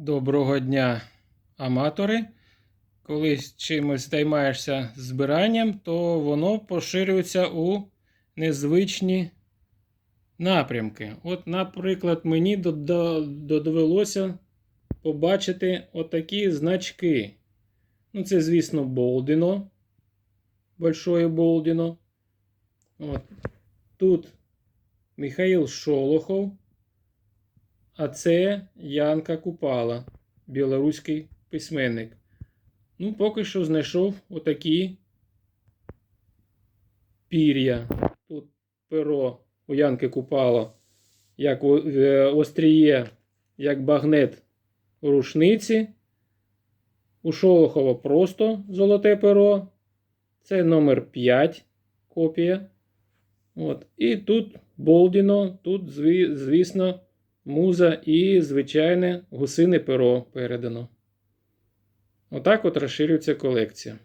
Доброго дня, аматори. Коли чимось займаєшся збиранням, то воно поширюється у незвичні напрямки. От, наприклад, мені довелося побачити отакі значки. Ну, це, звісно, Болдіно. Большое Болдіно. От. Тут Михаїл Шолохов. А це Янка Купала, білоруський письменник. Ну, поки що знайшов отакі пір'я. Тут перо у Янки Купала, як е, остріє, як багнет у рушниці. У Шолохова просто золоте перо. Це номер 5 копія. От. І тут Болдіно, тут, зві- звісно, муза і звичайне гусине перо передано. Отак от розширюється колекція.